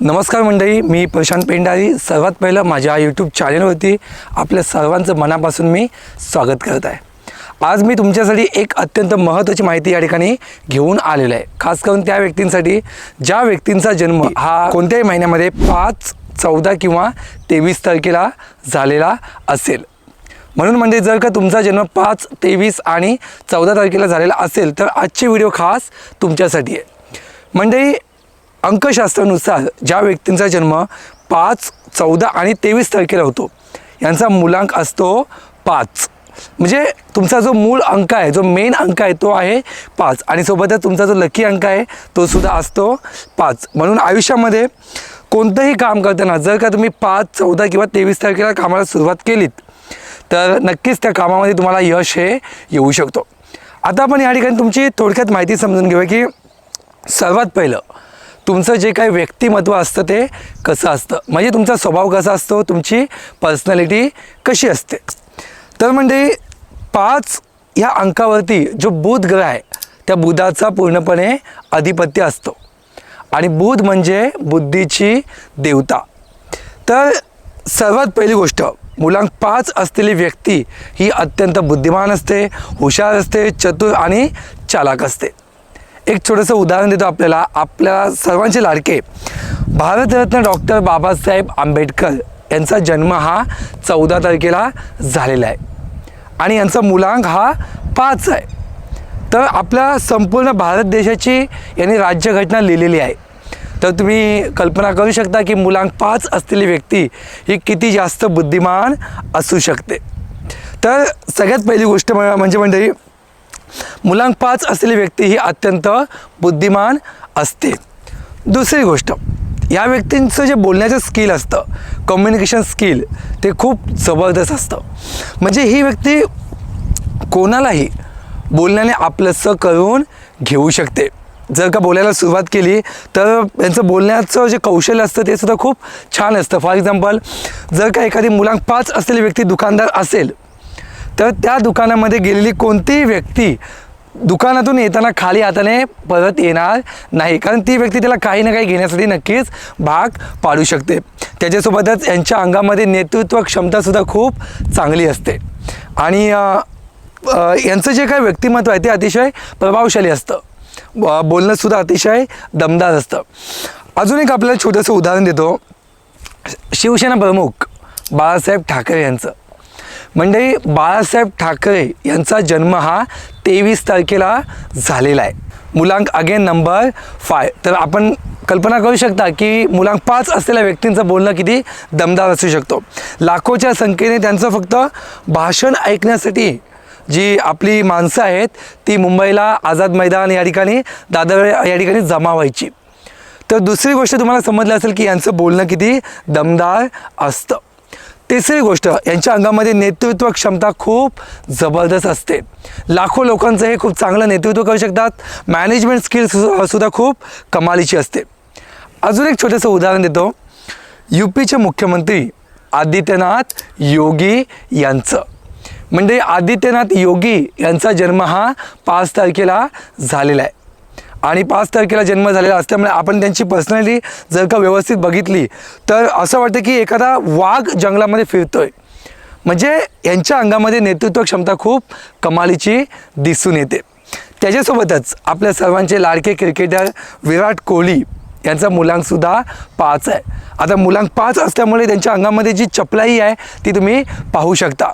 नमस्कार मंडळी मी प्रशांत पेंडारी सर्वात पहिलं माझ्या यूट्यूब चॅनलवरती आपल्या सर्वांचं मनापासून मी स्वागत करत आहे. आज मी तुमच्यासाठी एक अत्यंत महत्त्वाची माहिती या ठिकाणी घेऊन आलेलो आहे. खास करून त्या व्यक्तींसाठी ज्या व्यक्तींचा जन्म हा कोणत्याही महिन्यामध्ये पाच चौदा किंवा तेवीस तारखेला झालेला असेल. म्हणून म्हणजे जर का तुमचा जन्म पाच तेवीस आणि चौदा तारखेला झालेला असेल तर आजची व्हिडिओ खास तुमच्यासाठी आहे. म्हणजे अंकशास्त्रानुसार ज्या व्यक्तींचा जन्म पाच चौदा आणि तेवीस तारखेला होतो यांचा मूलांक असतो पाच. म्हणजे तुमचा जो मूळ अंक आहे जो मेन अंक आहे तो आहे पाच. आणि सोबतच तुमचा जो लकी अंक आहे तो सुद्धा असतो पाच. म्हणून आयुष्यामध्ये कोणतंही काम करताना जर का तुम्ही पाच चौदा किंवा तेवीस तारखेला कामाला सुरुवात केलीत तर नक्कीच त्या कामामध्ये तुम्हाला यश हे येऊ शकतो. आता आपण या ठिकाणी तुमची थोडक्यात माहिती समजून घेऊया की सर्वात पहिलं तुमचं जे काही व्यक्तिमत्व असतं ते कसं असतं? म्हणजे तुमचा स्वभाव कसा असतो? तुमची पर्सनॅलिटी कशी असते? तर म्हणजे पाच ह्या अंकावरती जो बुध ग्रह आहे त्या बुधाचा पूर्णपणे अधिपत्य असतो. आणि बुध म्हणजे बुद्धीची देवता. तर सर्वात पहिली गोष्ट मुलांक पाच असलेली व्यक्ती ही अत्यंत बुद्धिमान असते हुशार असते चतुर आणि चालाक असते. एक छोटंसं उदाहरण देतो आपल्याला. आपल्या सर्वांचे लाडके. भारतरत्न डॉक्टर बाबासाहेब आंबेडकर यांचा जन्म हा चौदा तारखेला झालेला आहे. आणि यांचा मुलांक हा पाच आहे. तर आपल्या संपूर्ण भारत देशाची यांनी राज्यघटना लिहिलेली आहे. तर तुम्ही कल्पना करू शकता की मुलांक पाच असलेली व्यक्ती ही किती जास्त बुद्धिमान असू शकते. तर सगळ्यात पहिली गोष्ट म्हणजे मंडळी मुलांक पाच असलेली व्यक्ती ही अत्यंत बुद्धिमान असते. दुसरी गोष्ट या व्यक्तींचं जे बोलण्याचं स्किल असतं कम्युनिकेशन स्किल ते खूप जबरदस्त असतं. म्हणजे ही व्यक्ती कोणालाही बोलण्याने आपलंसं करून घेऊ शकते. जर का बोलायला सुरुवात केली तर त्यांचं बोलण्याचं जे कौशल्य असतं ते सुद्धा खूप छान असतं. फॉर एक्झाम्पल जर का एखादी मुलांक पाच असलेली व्यक्ती दुकानदार असेल तर त्या दुकानामध्ये गेलेली कोणतीही व्यक्ती दुकानातून येताना खाली हाताने परत येणार नाही. कारण ती व्यक्ती त्याला काही ना काही घेण्यासाठी नक्कीच भाग पाडू शकते. त्याच्यासोबतच यांच्या अंगामध्ये नेतृत्व क्षमतासुद्धा खूप चांगली असते. आणि यांचं जे काही व्यक्तिमत्व आहे ते अतिशय प्रभावशाली असतं. ब- बोलणंसुद्धा अतिशय दमदार असतं. अजून एक आपल्याला छोटंसं उदाहरण देतो. शिवसेना प्रमुख बाळासाहेब ठाकरे यांचं. म्हणजे बाळासाहेब ठाकरे यांचा जन्म हा तेवीस तारखेला झालेला आहे. मुलांक अगेन नंबर फाय तर आपण कल्पना करू शकता की मुलांक पाच असलेल्या व्यक्तींचं बोलणं किती दमदार असू शकतो. लाखोच्या संख्येने त्यांचं फक्त भाषण ऐकण्यासाठी जी आपली माणसं आहेत ती मुंबईला आझाद मैदान या ठिकाणी दादर या ठिकाणी जमा व्हायची. तर दुसरी गोष्ट तुम्हाला समजलं असेल की यांचं बोलणं किती दमदार असतं. तिसरी गोष्ट यांच्या अंगामध्ये नेतृत्व क्षमता खूप जबरदस्त असते. लाखो लोकांचं हे खूप चांगलं नेतृत्व करू शकतात. मॅनेजमेंट स्किल्स सुद्धा खूप कमालीची असते. अजून एक छोटंसं उदाहरण देतो. यू पीचे मुख्यमंत्री आदित्यनाथ योगी यांचं. म्हणजे आदित्यनाथ योगी यांचा जन्म हा पाच तारखेला झालेला आहे. आणि पाच तारखेला जन्म झालेला असल्यामुळे आपण त्यांची पर्सनॅलिटी जर का व्यवस्थित बघितली तर असं वाटतं की एखादा वाघ जंगलामध्ये फिरतोय. म्हणजे यांच्या अंगामध्ये नेतृत्व क्षमता खूप कमालीची दिसून येते. त्याच्यासोबतच आपल्या सर्वांचे लाडके क्रिकेटर विराट कोहली यांचा मुलांकसुद्धा पाच आहे. आता मुलांक पाच असल्यामुळे त्यांच्या अंगामध्ये जी चपलाई आहे ती तुम्ही पाहू शकता.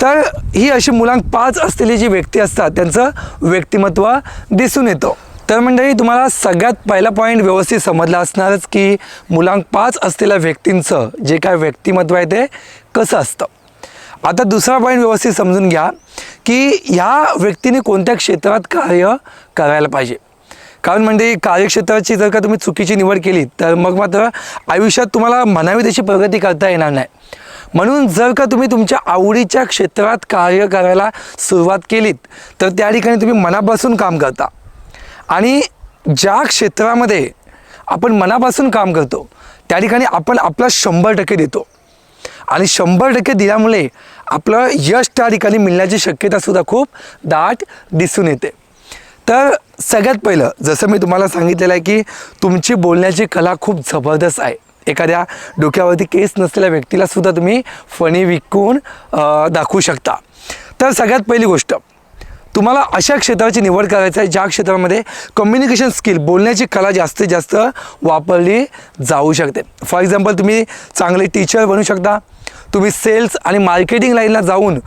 तर ही अशी मुलांक पाच असलेली जी व्यक्ती असतात त्यांचं व्यक्तिमत्व दिसून येतं. तर मंडळी तुम्हाला सगळ्यात पहिला पॉईंट व्यवस्थित समजला असणारच की मुलांक पाच असलेल्या व्यक्तींचं जे काय व्यक्तिमत्व आहे ते कसं असतं? आता दुसरा पॉईंट व्यवस्थित समजून घ्या की ह्या व्यक्तीने कोणत्या क्षेत्रात कार्य करायला पाहिजे. कारण म्हणजे कार्यक्षेत्राची जर का तुम्ही चुकीची निवड केली तर मग मात्र आयुष्यात तुम्हाला म्हणावी तशी प्रगती करता येणार नाही. म्हणून जर का तुम्ही तुमच्या आवडीच्या क्षेत्रात कार्य करायला सुरुवात केलीत तर त्या ठिकाणी तुम्ही मनापासून काम करता. आणि ज्या क्षेत्रामध्ये आपण मनापासून काम करतो त्या ठिकाणी आपण आपला शंभर टक्के देतो. आणि शंभर टक्के दिल्यामुळे आपलं यश त्या ठिकाणी मिळण्याची शक्यतासुद्धा खूप दाट दिसून येते. तर सगळ्यात पहिलं जसं मी तुम्हाला सांगितलेलं आहे की तुमची बोलण्याची कला खूप जबरदस्त आहे. एखाद्या डोक्यावरती केस नसलेल्या व्यक्तीला सुद्धा तुम्ही फणी विकून दाखवू शकता. तर सगळ्यात पहिली गोष्ट तुम्हाला अशा क्षेत्राची निवड करायची आहे ज्या क्षेत्रामध्ये कम्युनिकेशन स्किल बोलण्याची कला जास्तीत जास्त वापरली जाऊ शकते. फॉर एक्झाम्पल तुम्ही चांगले टीचर बनू शकता. तुम्ही सेल्स आणि मार्केटिंग लाईनला जाऊन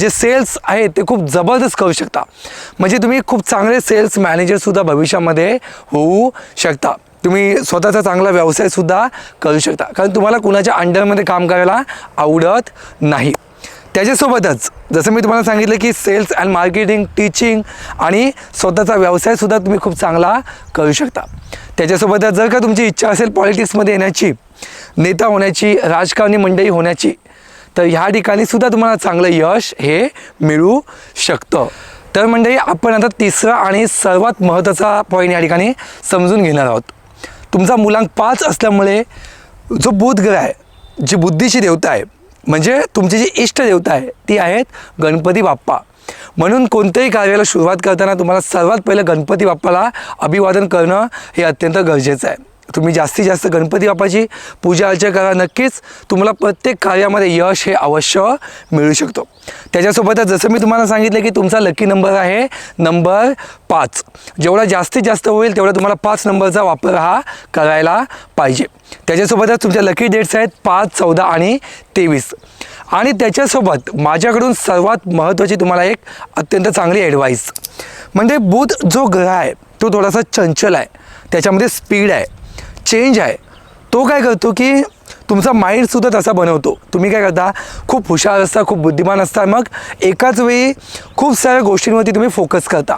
जे सेल्स आहेत ते खूप जबरदस्त करू शकता. म्हणजे तुम्ही खूप चांगले सेल्स मॅनेजरसुद्धा भविष्यामध्ये होऊ शकता. तुम्ही स्वतःचा चांगला व्यवसायसुद्धा करू शकता. कारण तुम्हाला कुणाच्या अंडरमध्ये काम करायला आवडत नाही. त्याच्यासोबतच जसं मी तुम्हाला सांगितलं की सेल्स अँड मार्केटिंग टीचिंग आणि स्वतःचा व्यवसायसुद्धा तुम्ही खूप चांगला करू शकता. त्याच्यासोबतच जर का तुमची इच्छा असेल पॉलिटिक्समध्ये येण्याची नेता होण्याची राजकारणी मंडळी होण्याची तर ह्या ठिकाणी सुद्धा तुम्हाला चांगलं यश हे मिळू शकतं. तर मंडळी आपण आता तिसरा आणि सर्वात महत्त्वाचा पॉईंट या ठिकाणी समजून घेणार आहोत. तुमचा मुलांक पाच असल्यामुळे जो बुध ग्रह आहे जी बुद्धीची देवता आहे म्हणजे तुमची जी इष्ट देवता आहे ती आहेत गणपती बाप्पा. म्हणून कोणत्याही कार्याला सुरुवात करताना तुम्हाला सर्वात पहिलं गणपती बाप्पाला अभिवादन करणं हे अत्यंत गरजेचं आहे. तुम्ही जास्तीत जास्त गणपती बाप्पाची पूजा अर्चा करा. नक्कीच तुम्हाला प्रत्येक कार्यामध्ये यश हे अवश्य मिळू शकतो. त्याच्यासोबतच जसं मी तुम्हाला सांगितलं की तुमचा लकी नंबर आहे नंबर पाच. जेवढा जास्तीत जास्त होईल तेवढा तुम्हाला पाच नंबरचा वापर हा करायला पाहिजे. त्याच्यासोबतच तुमच्या लकी डेट्स आहेत पाच चौदा आणि तेवीस. आणि त्याच्यासोबत माझ्याकडून सर्वात महत्त्वाची तुम्हाला एक अत्यंत चांगली ॲडवाईस म्हणजे बुध जो ग्रह आहे तो थोडासा चंचल आहे. त्याच्यामध्ये स्पीड आहे. चेंज आहे. तो काय करतो की तुमचा माइंडसुद्धा तसा बनवतो. तुम्ही काय करता? खूप हुशार असता खूप बुद्धिमान असता. मग एकाच वेळी खूप साऱ्या गोष्टींवरती तुम्ही फोकस करता.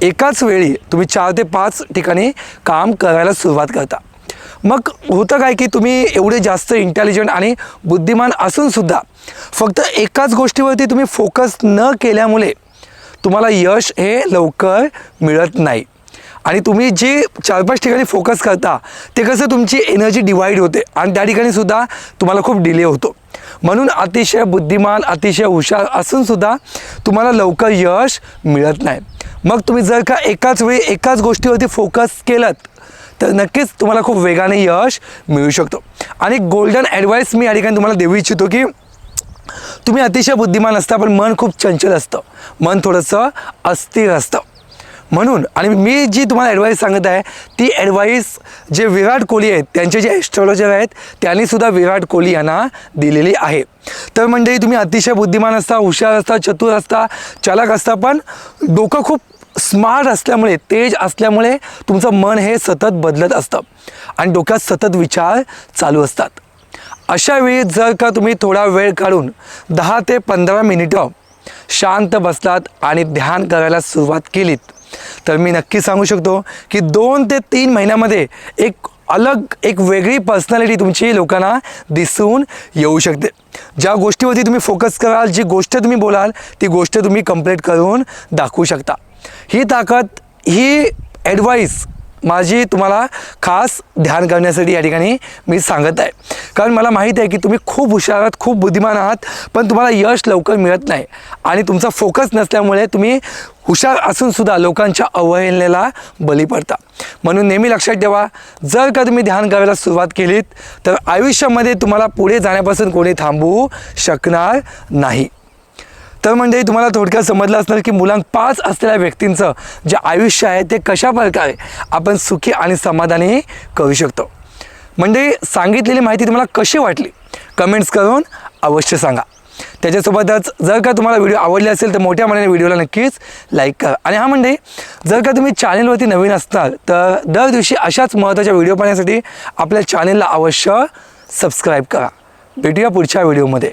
एकाच वेळी तुम्ही चार ते पाच ठिकाणी काम करायला सुरुवात करता. मग होतं काय की तुम्ही एवढे जास्त इंटेलिजंट आणि बुद्धिमान असूनसुद्धा फक्त एकाच गोष्टीवरती तुम्ही फोकस न केल्यामुळे तुम्हाला यश हे लवकर मिळत नाही. आणि तुम्ही जे चार पाच ठिकाणी फोकस करता ते कसं तुमची एनर्जी डिवाईड होते आणि त्या ठिकाणी सुद्धा तुम्हाला खूप डिले होतो. म्हणून अतिशय बुद्धिमान अतिशय हुशार असूनसुद्धा तुम्हाला लवकर यश मिळत नाही. मग तुम्ही जर का एकाच वेळी एकाच गोष्टीवरती फोकस केलं तर नक्कीच तुम्हाला खूप वेगाने यश मिळू शकतो. आणि गोल्डन ॲडवाईस मी या ठिकाणी तुम्हाला देऊ इच्छितो की तुम्ही अतिशय बुद्धिमान असता पण मन खूप चंचल असतं. मन थोडंसं अस्थिर असतं. म्हणून आणि मी जी तुम्हाला ॲडवाईस सांगत आहे ती ॲडवाईस जे विराट कोहली आहेत त्यांचे जे ॲस्ट्रॉलॉजर आहेत त्यांनीसुद्धा विराट कोहली यांना दिलेली आहे. तर म्हणजे तुम्ही अतिशय बुद्धिमान असता हुशार असता चतुर असता चालक असता पण डोकं खूप स्मार्ट असल्यामुळे तेज असल्यामुळे तुमचं मन हे सतत बदलत असतं. आणि डोक्यात सतत विचार चालू असतात. अशा वेळी जर का तुम्ही थोडा वेळ काढून दहा ते पंधरा मिनिटं शांत बसलात आणि ध्यान करायला सुरुवात केलीत. तर मी नक्की सांगू शकतो की दोन ते तीन महिन्यामध्ये एक अलग एक वेगळी पर्सनॅलिटी तुमची लोकांना दिसून येऊ शकते. ज्या गोष्टीवरती तुम्ही फोकस कराल जी गोष्ट तुम्ही बोलाल ती गोष्ट तुम्ही कंप्लीट करून दाखवू शकता. ही ताकद ही ॲडवाईस माझी तुम्हाला खास ध्यान करण्यासाठी या ठिकाणी मी सांगत आहे. कारण मला माहीत आहे की तुम्ही खूप हुशार आहात खूप बुद्धिमान आहात पण तुम्हाला यश लवकर मिळत नाही. आणि तुमचा फोकस नसल्यामुळे तुम्ही हुशार असूनसुद्धा लोकांच्या अवहेलनेला बली पडता. म्हणून नेहमी लक्षात ठेवा जर का तुम्ही ध्यान करायला सुरुवात केलीत तर आयुष्यामध्ये तुम्हाला पुढे जाण्यापासून कोणी थांबवू शकणार नाही. तर म्हणजे तुम्हाला थोडक्यात समजलं असणार की मुलांक पाच असलेल्या व्यक्तींचं जे आयुष्य आहे ते कशा प्रकारे आपण सुखी आणि समाधानी करू शकतो? म्हणजे सांगितलेली माहिती तुम्हाला कशी वाटली? कमेंट्स करून अवश्य सांगा. त्याच्यासोबतच जर का तुम्हाला व्हिडिओ आवडले असेल तर मोठ्या मनाने व्हिडिओला नक्कीच लाईक करा. आणि हा म्हणजे जर का तुम्ही चॅनेलवरती नवीन असताल तर दर दिवशी अशाच महत्त्वाच्या व्हिडिओ पाहण्यासाठी आपल्या चॅनेलला अवश्य सबस्क्राईब करा. भेटूया पुढच्या व्हिडिओमध्ये.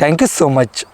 Thank you so much